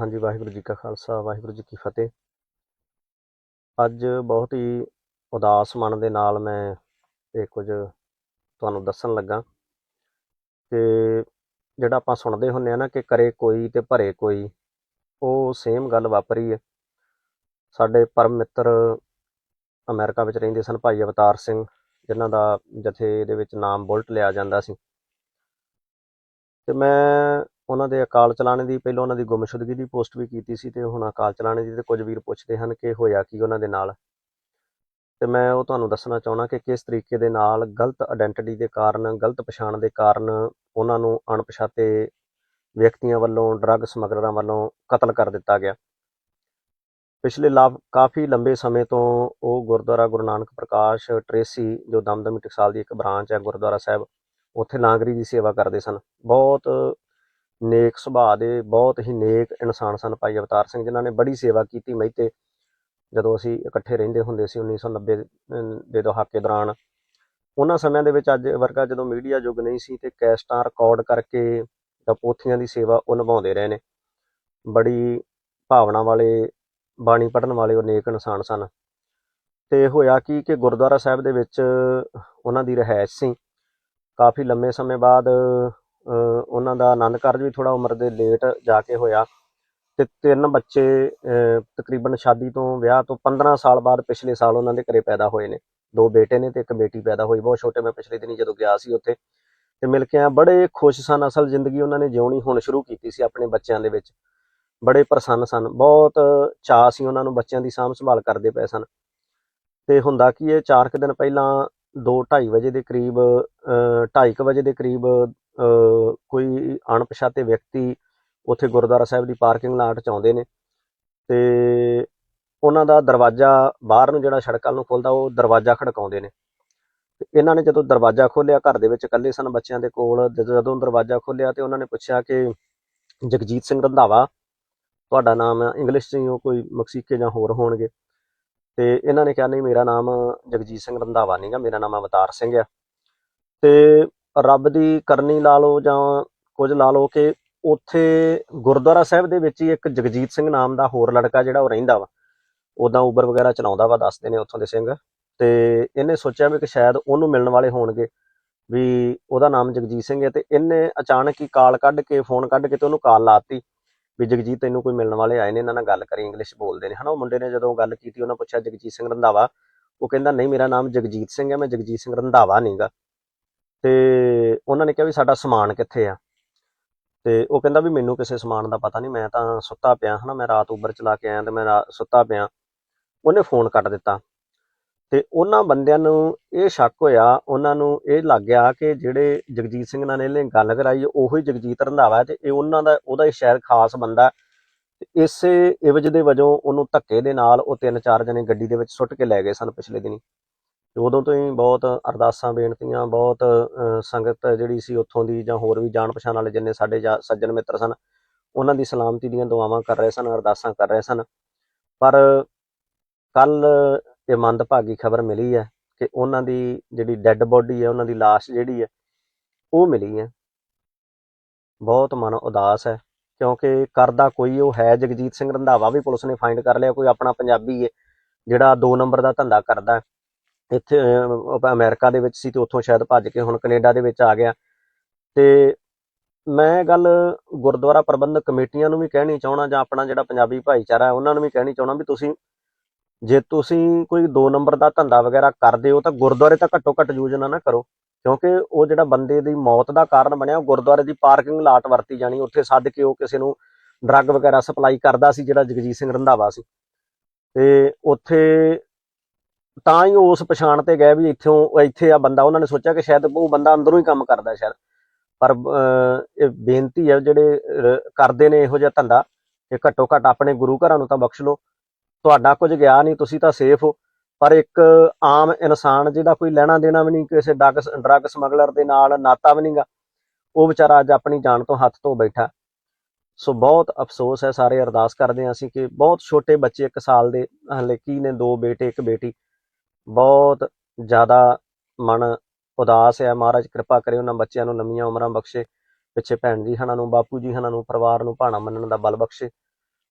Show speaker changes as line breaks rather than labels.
ਹਾਂਜੀ, ਵਾਹਿਗੁਰੂ ਜੀ ਕਾ ਖਾਲਸਾ, ਵਾਹਿਗੁਰੂ ਜੀ ਕੀ ਫਤਿਹ। ਅੱਜ ਬਹੁਤ ਹੀ ਉਦਾਸ ਮਨ ਦੇ ਨਾਲ ਮੈਂ ਇਹ ਕੁਝ ਤੁਹਾਨੂੰ ਦੱਸਣ ਲੱਗਾ ਕਿ ਜਿਹੜਾ ਆਪਾਂ ਸੁਣਦੇ ਹੁੰਨੇ ਆ ਨਾ ਕਿ ਕਰੇ ਕੋਈ ਤੇ ਭਰੇ ਕੋਈ, ਉਹ ਸੇਮ ਗੱਲ ਵਾਪਰੀ ਹੈ। ਸਾਡੇ ਪਰਮ ਮਿੱਤਰ ਅਮਰੀਕਾ ਵਿੱਚ ਰਹਿੰਦੇ ਸਨ ਭਾਈ ਅਵਤਾਰ ਸਿੰਘ, ਜਿਨ੍ਹਾਂ ਦਾ ਜਥੇ ਦੇ ਵਿੱਚ ਨਾਮ ਬੁਲਟ ਲਿਆ ਜਾਂਦਾ ਸੀ। ਤੇ ਮੈਂ ਉਹਨਾਂ ਦੇ ਅਕਾਲ ਚਲਾਣੇ ਦੀ, ਪਹਿਲਾਂ ਉਹਨਾਂ ਦੀ ਗੁੰਮਸ਼ੁਦਗੀ ਦੀ ਪੋਸਟ ਵੀ ਕੀਤੀ ਸੀ ਤੇ ਹੁਣ ਅਕਾਲ ਚਲਾਣੇ ਦੀ ਤੇ ਕੁਝ ਵੀਰ ਪੁੱਛਦੇ ਹਨ ਕਿ ਹੋਇਆ ਕੀ ਉਹਨਾਂ ਦੇ ਨਾਲ। ਤੇ ਮੈਂ ਉਹ ਤੁਹਾਨੂੰ ਦੱਸਣਾ ਚਾਹਣਾ ਕਿ ਕਿਸ ਤਰੀਕੇ ਦੇ ਨਾਲ ਗਲਤ ਆਇਡੈਂਟੀਟੀ ਦੇ ਕਾਰਨ, ਗਲਤ ਪਛਾਣ ਦੇ ਕਾਰਨ ਉਹਨਾਂ ਨੂੰ ਅਣਪਛਾਤੇ ਵਿਅਕਤੀਆਂ ਵੱਲੋਂ ਡਰੱਗ ਸਮਗਲਰਾਂ ਵੱਲੋਂ ਕਤਲ ਕਰ ਦਿੱਤਾ ਗਿਆ। ਪਿਛਲੇ ਲਾ- ਕਾਫੀ ਲੰਬੇ ਸਮੇਂ ਤੋਂ ਉਹ ਗੁਰਦੁਆਰਾ ਗੁਰੂ ਨਾਨਕ ਪ੍ਰਕਾਸ਼ ਟਰੇਸੀ, ਜੋ ਦਮਦਮੀ ਟਕਸਾਲ ਦੀ ਇੱਕ ਬ੍ਰਾਂਚ ਹੈ ਗੁਰਦੁਆਰਾ ਸਾਹਿਬ, ਉੱਥੇ ਲਾਂਗਰੀ ਦੀ ਸੇਵਾ ਕਰਦੇ ਸਨ। ਬਹੁਤ ਨੇਕ ਸੁਭਾਅ ਦੇ ਬਹੁਤ ਹੀ ਨੇਕ ਇਨਸਾਨ ਸਨ ਭਾਈ ਅਵਤਾਰ ਸਿੰਘ, ਜਿਨ੍ਹਾਂ ਨੇ ਬੜੀ ਸੇਵਾ ਕੀਤੀ ਮਈ 'ਤੇ। ਜਦੋਂ ਅਸੀਂ ਇਕੱਠੇ ਰਹਿੰਦੇ ਹੁੰਦੇ ਸੀ 1990 ਦੇ ਦਹਾਕੇ ਦੌਰਾਨ, ਉਹਨਾਂ ਸਮਿਆਂ ਦੇ ਵਿੱਚ ਅੱਜ ਵਰਗਾ ਜਦੋਂ ਮੀਡੀਆ ਯੁੱਗ ਨਹੀਂ ਸੀ ਤੇ ਕੈਸਟਾਂ ਰਿਕਾਰਡ ਕਰਕੇ ਤਾਂ ਪੋਥੀਆਂ ਦੀ ਸੇਵਾ ਉਹ ਨਿਭਾਉਂਦੇ ਰਹੇ ਨੇ। ਬੜੀ ਭਾਵਨਾ ਵਾਲੇ, ਬਾਣੀ ਪੜਨ ਵਾਲੇ ਉਹ ਨੇਕ ਇਨਸਾਨ ਸਨ। ਤੇ ਹੋਇਆ ਕੀ ਕਿ ਗੁਰਦੁਆਰਾ ਸਾਹਿਬ ਦੇ ਵਿੱਚ ਉਹਨਾਂ ਦੀ ਰਹਿائش ਸੀ। ਕਾਫੀ ਲੰਮੇ ਸਮੇਂ ਬਾਅਦ ਉਹਨਾਂ ਦਾ ਆਨੰਦ ਕਾਰਜ ਵੀ ਥੋੜਾ ਉਮਰ ਦੇ ਲੇਟ ਜਾ ਕੇ ਹੋਇਆ ਤੇ ਤਿੰਨ ਬੱਚੇ ਅ, ਤਕਰੀਬਨ ਸ਼ਾਦੀ ਤੋਂ ਵਿਆਹ ਤੋਂ 15 ਸਾਲ ਬਾਅਦ ਪਿਛਲੇ ਸਾਲ ਉਹਨਾਂ ਦੇ ਘਰੇ ਪੈਦਾ ਹੋਏ ਨੇ। ਦੋ ਬੇਟੇ ਨੇ ਤੇ ਇੱਕ ਬੇਟੀ ਪੈਦਾ ਹੋਈ ਬਹੁਤ ਛੋਟੇ ਮੈਂ ਪਿਛਲੇ ਦਿਨੀ ਜਦੋਂ ਗਿਆ ਸੀ ਉੱਥੇ। ਤੇ ਮਿਲ ਕੇ ਆ ਬੜੇ ਖੁਸ਼ ਸਨ ਅਸਲ ਜ਼ਿੰਦਗੀ ਉਹਨਾਂ ਨੇ ਜਿਉਣੀ ਹੁਣ ਸ਼ੁਰੂ ਕੀਤੀ ਸੀ ਆਪਣੇ ਬੱਚਿਆਂ ਦੇ ਵਿੱਚ। ਬੜੇ ਪ੍ਰਸੰਨ ਸਨ ਬਹੁਤ ਚਾਅ ਸੀ ਉਹਨਾਂ ਨੂੰ ਬੱਚਿਆਂ ਦੀ ਸਾਂਭ ਸੰਭਾਲ ਕਰਦੇ ਪਏ ਸਨ। ਤੇ ਹੁੰਦਾ ਕੀ ਇਹ 4 ਕੁ ਦਿਨ ਪਹਿਲਾਂ ਦੋ ਢਾਈ ਵਜੇ ਦੇ ਕਰੀਬ ਢਾਈ ਕੁ ਵਜੇ ਦੇ ਕਰੀਬ ਕੋਈ ਅਣਪਛਾਤੇ ਵਿਅਕਤੀ ਉੱਥੇ ਗੁਰਦੁਆਰਾ ਸਾਹਿਬ ਦੀ ਪਾਰਕਿੰਗ ਲਾਟ 'ਚ ਆਉਂਦੇ ਨੇ ਤੇ ਉਹਨਾਂ ਦਾ ਦਰਵਾਜ਼ਾ ਬਾਹਰ ਨੂੰ ਜਿਹੜਾ ਸੜਕਾਂ ਨੂੰ ਖੁੱਲਦਾ, ਉਹ ਦਰਵਾਜ਼ਾ ਖੜਕਾਉਂਦੇ ਨੇ। ਤੇ ਇਹਨਾਂ ਨੇ ਜਦੋਂ ਦਰਵਾਜ਼ਾ ਖੋਲ੍ਹਿਆ, ਘਰ ਦੇ ਵਿੱਚ ਇਕੱਲੇ ਸਨ ਬੱਚਿਆਂ ਦੇ ਕੋਲ, ਜਦੋਂ ਜਦੋਂ ਦਰਵਾਜ਼ਾ ਖੋਲ੍ਹਿਆ ਤੇ ਉਹਨਾਂ ਨੇ ਪੁੱਛਿਆ ਕਿ, ਜਗਜੀਤ ਸਿੰਘ ਰੰਧਾਵਾ, ਤੁਹਾਡਾ ਨਾਮ ਹੈ, ਇੰਗਲਿਸ਼ 'ਚ ਹੀ ਉਹ ਕੋਈ ਮਕਸੀਕੇ ਜਾਂ ਹੋਰ ਹੋਣਗੇ? ਤੇ ਇਹਨਾਂ ਨੇ ਕਿਹਾ, ਨਹੀਂ, ਮੇਰਾ ਨਾਮ ਜਗਜੀਤ ਸਿੰਘ ਰੰਧਾਵਾ ਨਹੀਂਗਾ ਮੇਰਾ ਨਾਮ ਅਵਤਾਰ ਸਿੰਘ ਆ। ਤੇ ਰੱਬ ਦੀ ਕਰਨੀ ਲਾ ਲਓ ਜਾਂ ਕੁਝ ਲਾ ਲਓ ਕਿ ਉੱਥੇ ਗੁਰਦੁਆਰਾ ਸਾਹਿਬ ਦੇ ਵਿੱਚ ਹੀ ਇੱਕ ਜਗਜੀਤ ਸਿੰਘ ਨਾਮ ਦਾ ਹੋਰ ਲੜਕਾ ਜਿਹੜਾ ਉਹ ਰਹਿੰਦਾ ਵਾ। ਉਦਾਂ ਉਬਰ ਵਗੈਰਾ ਚਲਾਉਂਦਾ ਵਾ, ਦੱਸਦੇ ਨੇ ਉੱਥੋਂ ਦੇ ਸਿੰਘ। ਤੇ ਇਹਨੇ ਸੋਚਿਆ ਵੀ ਕਿ ਸ਼ਾਇਦ ਉਹਨੂੰ ਮਿਲਣ ਵਾਲੇ ਹੋਣਗੇ ਵੀ ਉਹਦਾ ਨਾਮ ਜਗਜੀਤ ਸਿੰਘ ਹੈ ਤੇ ਇਹਨੇ ਅਚਾਨਕ ਹੀ ਕਾਲ ਕੱਢ ਕੇ, ਫੋਨ ਕੱਢ ਕੇ ਤੇ ਉਹਨੂੰ ਕਾਲ ਲਾਤੀ ਵੀ ਜਗਜੀਤ ਤੈਨੂੰ ਕੋਈ ਮਿਲਣ ਵਾਲੇ ਆਏ ਨੇ, ਇਹਨਾਂ ਨਾਲ ਗੱਲ ਕਰੀ ਇੰਗਲਿਸ਼ ਬੋਲਦੇ ਨੇ। ਹਨਾ, ਉਹ ਮੁੰਡੇ ਨੇ ਜਦੋਂ ਗੱਲ ਕੀਤੀ, ਉਹਨਾਂ ਪੁੱਛਿਆ, ਜਗਜੀਤ ਸਿੰਘ ਰੰਧਾਵਾ? ਉਹ ਕਹਿੰਦਾ, ਨਹੀਂ, ਮੇਰਾ ਨਾਮ ਜਗਜੀਤ ਸਿੰਘ ਹੈ, ਮੈਂ ਜਗਜੀਤ ਸਿੰਘ ਰੰਧਾਵਾ ਨਹੀਂਗਾ। ਤੇ ਉਹਨਾਂ ਨੇ ਕਿਹਾ ਵੀ ਸਾਡਾ ਸਮਾਨ ਕਿੱਥੇ ਆ? ਤੇ ਉਹ ਕਹਿੰਦਾ ਵੀ ਮੈਨੂੰ ਕਿਸੇ ਸਮਾਨ ਦਾ ਪਤਾ ਨਹੀਂ, ਮੈਂ ਤਾਂ ਸੁੱਤਾ ਪਿਆ, ਹਨਾ, ਮੈਂ ਰਾਤ ਉਬਰ ਚਲਾ ਕੇ ਆਇਆ ਤੇ ਮੈਂ ਰਾ- ਸੁੱਤਾ ਪਿਆ। ਉਹਨੇ ਫੋਨ ਕੱਟ ਦਿੱਤਾ। ਤੇ ਉਹਨਾਂ ਬੰਦਿਆਂ ਨੂੰ ਇਹ ਸ਼ੱਕ ਹੋਇਆ, ਉਹਨਾਂ ਨੂੰ ਇਹ ਲੱਗ ਗਿਆ ਕਿ ਜਿਹੜੇ ਜਗਜੀਤ ਸਿੰਘ ਨਾਲ ਇਹਨੇ ਗੱਲ ਕਰਾਈ, ਉਹੀ ਜਗਜੀਤ ਰੰਧਾਵਾ ਅਤੇ ਇਹ ਉਹਨਾਂ ਦਾ, ਉਹਦਾ ਹੀ ਸ਼ਾਇਦ ਖਾਸ ਬੰਦਾ ਹੈ। ਇਸੇ ਇਵਜ ਦੇ ਵਜੋਂ ਉਹਨੂੰ ਧੱਕੇ ਦੇ ਨਾਲ ਉਹ ਤਿੰਨ ਚਾਰ ਜਣੇ ਗੱਡੀ ਦੇ ਵਿੱਚ ਸੁੱਟ ਕੇ ਲੈ ਗਏ ਸਨ ਪਿਛਲੇ ਦਿਨੀ ਤੇ ਉਦੋਂ ਤੋਂ ਹੀ ਬਹੁਤ ਅਰਦਾਸਾਂ, ਬੇਨਤੀਆਂ, ਬਹੁਤ ਸੰਗਤ ਜਿਹੜੀ ਸੀ ਉੱਥੋਂ ਦੀ ਜਾਂ ਹੋਰ ਵੀ ਜਾਣ ਪਛਾਣ ਵਾਲੇ ਜਿੰਨੇ ਸਾਡੇ ਜਾ- ਸੱਜਣ ਮਿੱਤਰ ਸਨ, ਉਹਨਾਂ ਦੀ ਸਲਾਮਤੀ ਦੀਆਂ ਦੁਆਵਾਂ ਕਰ ਰਹੇ ਸਨ, ਅਰਦਾਸਾਂ ਕਰ ਰਹੇ ਸਨ ਪਰ ਕੱਲ ਇਹ ਮੰਦਭਾਗੀ ਖਬਰ ਮਿਲੀ ਹੈ ਕਿ ਉਹਨਾਂ ਦੀ ਜਿਹੜੀ ਡੈੱਡ ਬੋਡੀ ਹੈ ਉਹਨਾਂ ਦੀ ਲਾਸ਼ ਜਿਹੜੀ ਹੈ ਉਹ ਮਿਲੀ ਹੈ ਬਹੁਤ ਮਨ ਉਦਾਸ ਹੈ ਕਿਉਂਕਿ ਕਰਦਾ ਕੋਈ ਉਹ ਹੈ ਜਗਜੀਤ ਸਿੰਘ ਰੰਧਾਵਾ ਵੀ ਪੁਲਿਸ ਨੇ ਫਾਈਂਡ ਕਰ ਲਿਆ ਕੋਈ ਆਪਣਾ ਪੰਜਾਬੀ ਹੈ ਜਿਹੜਾ 2 ਨੰਬਰ ਦਾ ਧੰਦਾ ਕਰਦਾ। ਇੱਥੇ ਅਹ, ਉਹ ਅਮਰੀਕਾ ਦੇ ਵਿੱਚ ਸੀ ਤੇ ਉੱਥੋਂ ਸ਼ਾਇਦ ਭੱਜ ਕੇ ਹੁਣ ਕੈਨੇਡਾ ਦੇ ਵਿੱਚ ਆ ਗਿਆ। ਤੇ ਮੈਂ ਗੱਲ ਗੁਰਦੁਆਰਾ ਪ੍ਰਬੰਧਕ ਕਮੇਟੀਆਂ ਨੂੰ ਵੀ ਕਹਿਣੀ ਚਾਹਣਾ ਜਾਂ ਆਪਣਾ ਜਿਹੜਾ ਪੰਜਾਬੀ ਭਾਈਚਾਰਾ ਹੈ ਉਹਨਾਂ ਨੂੰ ਵੀ ਕਹਿਣੀ ਚਾਹਣਾ ਵੀ ਤੁਸੀਂ ਜੇ ਤੁਸੀਂ ਕੋਈ 2 ਨੰਬਰ ਦਾ ਧੰਦਾ ਵਗੈਰਾ ਕਰਦੇ ਹੋ ਤਾਂ ਗੁਰਦੁਆਰੇ ਤਾਂ ਘੱਟੋ ਘੱਟ ਯੋਜਨਾ ਨਾ ਕਰੋ, ਕਿਉਂਕਿ ਉਹ ਜਿਹੜਾ ਬੰਦੇ ਦੀ ਮੌਤ ਦਾ ਕਾਰਨ ਬਣਿਆ, ਉਹ ਗੁਰਦੁਆਰੇ ਦੀ ਪਾਰਕਿੰਗ ਲਾਟ ਵਰਤੀ ਜਾਣੀ, ਉੱਥੇ ਸੱਦ ਕੇ ਉਹ ਕਿਸੇ ਨੂੰ ਡਰੱਗ ਵਗੈਰਾ ਸਪਲਾਈ ਕਰਦਾ ਸੀ, ਜਿਹੜਾ ਜਗਜੀਤ ਸਿੰਘ ਰੰਧਾਵਾ ਸੀ। ਤੇ ਉੱਥੇ ਤਾਂ ਹੀ ਉਸ ਪਛਾਣ ਤੇ ਗਏ ਵੀ ਇੱਥੋਂ, ਇੱਥੇ ਆ ਬੰਦਾ, ਉਹਨਾਂ ਨੇ ਸੋਚਿਆ ਕਿ ਸ਼ਾਇਦ ਉਹ ਬੰਦਾ ਅੰਦਰੋਂ ਹੀ ਕੰਮ ਕਰਦਾ ਸ਼ਾਇਦ। ਪਰ ਇਹ ਬੇਨਤੀ ਹੈ ਜਿਹੜੇ ਕਰਦੇ ਨੇ ਇਹੋ ਜਿਹਾ ਧੰਦਾ ਕਿ ਘੱਟੋ ਘੱਟ ਆਪਣੇ ਗੁਰੂ ਘਰਾਂ ਨੂੰ ਤਾਂ ਬਖਸ਼ ਲਓ। ਤੁਹਾਡਾ ਕੁਝ ਗਿਆ ਨਹੀਂ, ਤੁਸੀਂ ਤਾਂ ਸੇਫ ਹੋ। ਪਰ ਇੱਕ ਆਮ ਇਨਸਾਨ ਜਿਹਦਾ ਕੋਈ ਲੈਣਾ ਦੇਣਾ ਵੀ ਨਹੀਂ, ਕਿਸੇ ਡਰੱਗ ਡਰੱਗ ਸਮਗਲਰ ਦੇ ਨਾਲ ਨਾਤਾ ਵੀ ਨਹੀਂਗਾ, ਉਹ ਵਿਚਾਰਾ ਅੱਜ ਆਪਣੀ ਜਾਨ ਤੋਂ ਹੱਥ ਤੋਂ ਬੈਠਾ। ਸੋ ਬਹੁਤ ਅਫਸੋਸ ਹੈ, ਸਾਰੇ ਅਰਦਾਸ ਕਰਦੇ ਹਾਂ ਅਸੀਂ ਕਿ ਬਹੁਤ ਛੋਟੇ ਬੱਚੇ 1 ਸਾਲ ਦੇ, ਹਲੇ ਕੀ ਨੇ, ਦੋ ਬੇਟੇ, ਇੱਕ ਬੇਟੀ। ਬਹੁਤ ਜ਼ਿਆਦਾ ਮਨ ਉਦਾਸ ਹੈ। ਮਹਾਰਾਜ ਕਿਰਪਾ ਕਰੇ ਉਹਨਾਂ ਬੱਚਿਆਂ ਨੂੰ ਲੰਮੀਆਂ ਉਮਰਾਂ ਬਖਸ਼ੇ। ਪਿੱਛੇ ਭੈਣ ਜੀ ਹਨਾਂ ਨੂੰ, ਬਾਪੂ ਜੀ ਹਨਾਂ ਨੂੰ, ਪਰਿਵਾਰ ਨੂੰ ਭਾਣਾ ਮੰਨਣ ਦਾ ਬਲ ਬਖਸ਼ੇ।